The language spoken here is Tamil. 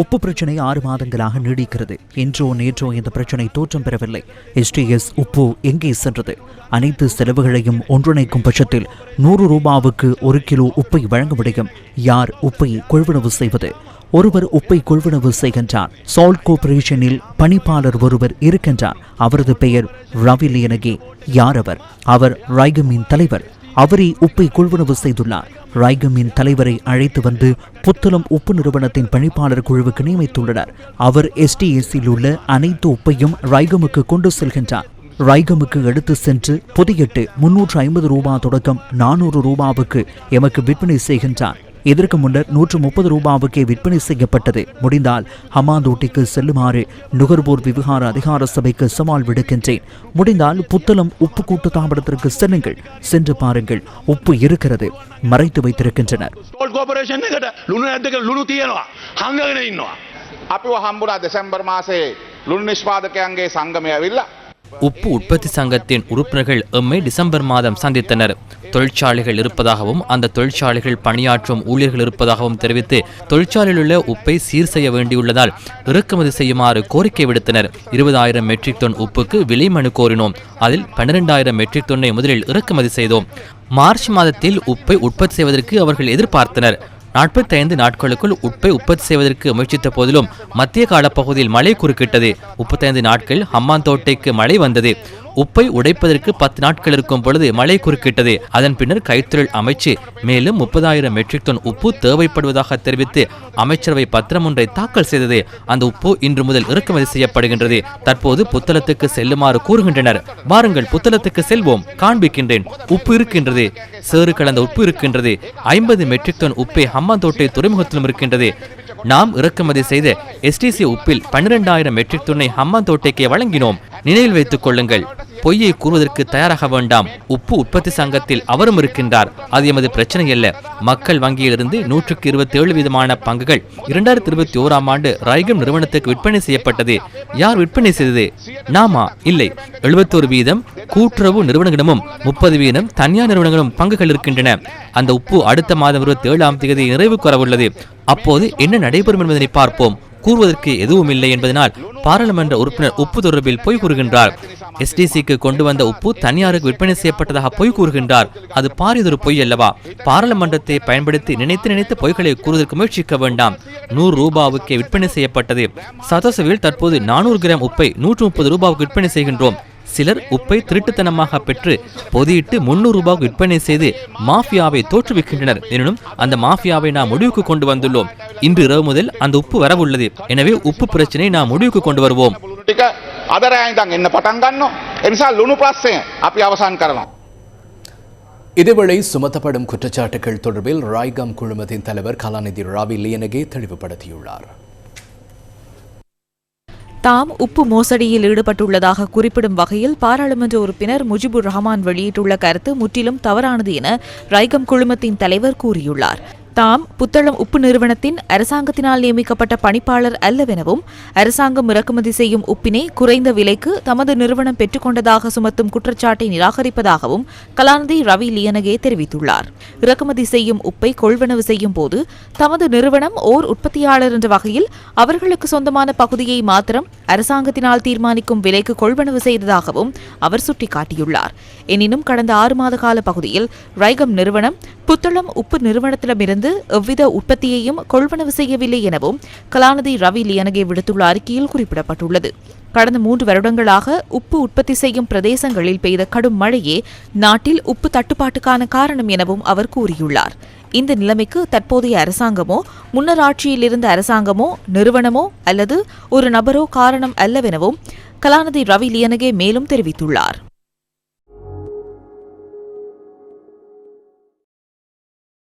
உப்பு பிரச்சனை ஆறு மாதங்களாக நீடிக்கிறது இன்றோ நேற்றோ இந்த பிரச்சனை தோற்றம் பெறவில்லை எஸ்டிஎஸ் உப்பு எங்கே சென்றது அனைத்து செலவுகளையும் ஒன்றிணைக்கும் பட்சத்தில் நூறு ரூபாவுக்கு ஒரு கிலோ உப்பை வழங்க முடியும் யார் உப்பை கொள்வனவு செய்வது ஒருவர் உப்பை கொள்வனவு செய்கின்றார் சால்ட் கோர்பரேஷனில் பணிப்பாளர் ஒருவர் இருக்கின்றார் அவரது பெயர் ரவி லியனகே யார் அவர் அவர் ரைகமின் தலைவர் அவரே உப்பை கொள்வனவு செய்துள்ளார். ரைகமின் தலைவரை அழைத்து வந்து புத்தளம் உப்பு நிறுவனத்தின் பணிப்பாளர் குழுவுக்கு நியமித்துள்ளனர். அவர் எஸ்டிஎஸ்சியில் உள்ள அனைத்து உப்பையும் ரைகமுக்கு கொண்டு செல்கின்றார். ரைகமுக்கு எடுத்து சென்று புதியட்டு முன்னூற்று ஐம்பது ரூபாய் தொடக்கம் நானூறு ரூபாவுக்கு எமக்கு விற்பனை செய்கின்றார். இதற்கு முன்னர் நூற்று முப்பது ரூபாவுக்கே விற்பனை செய்யப்பட்டது முடிந்தால் ஹமாந்தோட்டிக்கு செல்லுமாறு நுகர்வோர் விவகார அதிகார சபைக்கு சவால் விடுக்கின்றேன் முடிந்தால் புத்தளம் உப்பு கூட்டு தாபனத்திற்கு செல்லுங்கள் சென்று பாருங்கள் உப்பு இருக்கிறது மறைத்து வைத்திருக்கின்றனர் ස්ටෝල් කෝපරේෂන් එකට ලුණු නැද්ද කියලා ලුණු තියෙනවා. හංගගෙන ඉන්නවා. අපිව හම්බුනා දෙසැම්බර් මාසේ ලුණු නිෂ්පාදකයන්ගේ සංගමය ඇවිල්ලා உப்பு உற்பத்தி சங்கத்தின் உறுப்பினர்கள் எம்மை டிசம்பர் மாதம் சந்தித்தனர். தொழிற்சாலைகள் இருப்பதாகவும் அந்த தொழிற்சாலைகள் பணியாற்றும் ஊழியர்கள் இருப்பதாகவும் தெரிவித்து தொழிற்சாலையில் உள்ள உப்பை சீர் செய்ய வேண்டியுள்ளதால் இறக்குமதி செய்யுமாறு கோரிக்கை விடுத்தனர். இருபதாயிரம் மெட்ரிக் டன் உப்புக்கு விலை மனு கோரினோம். அதில் பன்னிரெண்டாயிரம் மெட்ரிக் டன்னை முதலில் இறக்குமதி செய்தோம். மார்ச் மாதத்தில் உப்பை உற்பத்தி செய்வதற்கு அவர்கள் எதிர்பார்த்தனர். நாற்பத்தைந்து நாட்களுக்குள் உப்பை உற்பத்தி செய்வதற்கு முயற்சித்த போதிலும் மத்திய கால பகுதியில் மழை குறுக்கிட்டது. முப்பத்தைந்து நாட்கள் ஹம்மாந்தோட்டைக்கு மழை வந்தது. உப்பை உடைப்பதற்கு பத்து நாட்கள் இருக்கும் பொழுது மழை குறுக்கிட்டது. அதன் பின்னர் கைத்தொழில் அமைச்சு மேலும் முப்பதாயிரம் மெட்ரிக் டன் உப்பு தேவைப்படுவதாக தெரிவித்து அமைச்சரவை பத்திரம் ஒன்றை தாக்கல் செய்தது. அந்த உப்பு இன்று முதல் இறக்குமதி செய்யப்படுகின்றது. தற்போது புத்தளத்துக்கு செல்லுமாறு கூறுகின்றனர். வாருங்கள் புத்தளத்துக்கு செல்வோம். காண்பிக்கின்றேன். உப்பு இருக்கின்றது. சேறு கலந்த உப்பு இருக்கின்றது. ஐம்பது மெட்ரிக் டன் உப்பை ஹம்மாந்தோட்டை துறைமுகத்திலும் இருக்கின்றது. நாம் இறக்குமதி செய்த எஸ்டிசி உப்பில் பன்னிரெண்டாயிரம் மெட்ரிக் டன்னை ஹம்மாந்தோட்டைக்கே வழங்கினோம். நினைவில் வைத்துக் கொள்ளுங்கள். பொய்யை கூறுவதற்கு தயாராக வேண்டாம். உப்பு உற்பத்தி சங்கத்தில் அவரும் இருக்கின்றார். அது எமது பிரச்சனை அல்ல மக்கள் வங்கியிலிருந்து நூற்றுக்கு இருபத்தி ஏழு வீதமான பங்குகள் இரண்டாயிரத்தி இருபத்தி ஓராம் ஆண்டு ரைகம் நிறுவனத்துக்கு விற்பனை செய்யப்பட்டது. யார் விற்பனை செய்தது? நாமா? இல்லை. எழுபத்தோரு வீதம் கூட்டுறவு நிறுவனங்களும் முப்பது வீதம் தனியார் நிறுவனங்களும் பங்குகள் இருக்கின்றன. அந்த உப்பு அடுத்த மாதம் இருபத்தி ஏழாம் தேதி நிறைவு கூறவுள்ளது அப்போது என்ன நடைபெறும் என்பதனை பார்ப்போம். கூறுவதற்கு எதுவும் இல்லை என்பதனால் பாராளுமன்ற உறுப்பினர் உப்பு தொடர்பில் பொய் கூறுகின்றார். எஸ்டிசிக்கு கொண்டு வந்த உப்பு தனியாருக்கு விற்பனை செய்யப்பட்டதாக பொய் கூறுகின்றார். அது பாரியதொரு பொய் அல்லவா? பாராளுமன்றத்தை பயன்படுத்தி நினைத்து நினைத்து பொய்களை கூறுவதற்கு முயற்சிக்க வேண்டாம். நூறு ரூபாவுக்கே விற்பனை செய்யப்பட்டது. சதோசவில் தற்போது நானூறு கிராம் உப்பை நூற்று முப்பது ரூபாவுக்கு விற்பனை செய்கின்றோம். சிலர் உப்பை திருட்டுத்தனமாக பெற்று பொதியிட்டு முன்னூறு ரூபாய் விற்பனை செய்து மாஃபியாவை தோற்றுவிக்கின்றனர். எனினும் அந்த மாஃபியாவை நாம் முடிவுக்கு கொண்டு வந்துள்ளோம். இன்று இரவு முதல் அந்த உப்பு வரவுள்ளது. எனவே உப்பு பிரச்சனை நாம் முடிவுக்கு கொண்டு வருவோம். இதேவேளை சுமத்தப்படும் குற்றச்சாட்டுகள் தொடர்பில் ராய்காம் குழுமத்தின் தலைவர் கலாநிதி ராவி லியனகே தெளிவுபடுத்தியுள்ளார். தாம் உப்பு மோசடியில் ஈடுபட்டுள்ளதாக குறிப்பிடும் வகையில் பாராளுமன்ற உறுப்பினர் முஜிபுர் ரஹ்மான் வெளியிட்டுள்ள கருத்து முற்றிலும் தவறானது என ரைகம் குழுமத்தின் தலைவர் கூறியுள்ளார். தாம் புத்தளம் உப்பு நிறுவனத்தின் அரசாங்கத்தினால் நியமிக்கப்பட்ட பணிப்பாளர் அல்லவெனவும் அரசாங்கம் இறக்குமதி செய்யும் உப்பினை குறைந்த விலைக்கு தமது நிறுவனம் பெற்றுக்கொண்டதாக சுமத்தும் குற்றச்சாட்டை நிராகரிப்பதாகவும் கலாநிதி ரவி லியனகே தெரிவித்துள்ளார். இறக்குமதி செய்யும் உப்பை கொள்வனவு செய்யும் போது தமது நிறுவனம் ஓர் உற்பத்தியாளர் என்ற வகையில் அவர்களுக்கு சொந்தமான பகுதியை மாத்திரம் அரசாங்கத்தினால் தீர்மானிக்கும் விலைக்கு கொள்வனவு செய்ததாகவும் அவர் சுட்டிக்காட்டியுள்ளார். எனினும் கடந்த ஆறு மாத கால பகுதியில் ரைகம் நிறுவனம் புத்தளம் உப்பு நிறுவனத்திடமிருந்து எவ்வித உற்பத்தியையும் கொள்வனவு செய்யவில்லை எனவும் கலாநிதி ரவி லியனகே விடுத்துள்ள அறிக்கையில் குறிப்பிடப்பட்டுள்ளது. கடந்த மூன்று வருடங்களாக உப்பு உற்பத்தி செய்யும் பிரதேசங்களில் பெய்த கடும் மழையே நாட்டில் உப்பு தட்டுப்பாட்டுக்கான காரணம் எனவும் அவர் கூறியுள்ளார். இந்த நிலைமைக்கு தற்போதைய அரசாங்கமோ முன்னர் ஆட்சியில் இருந்த அரசாங்கமோ நிறுவனமோ அல்லது ஒரு நபரோ காரணம் அல்லவெனவும் கலாநிதி ரவி லியனகே மேலும் தெரிவித்துள்ளார்.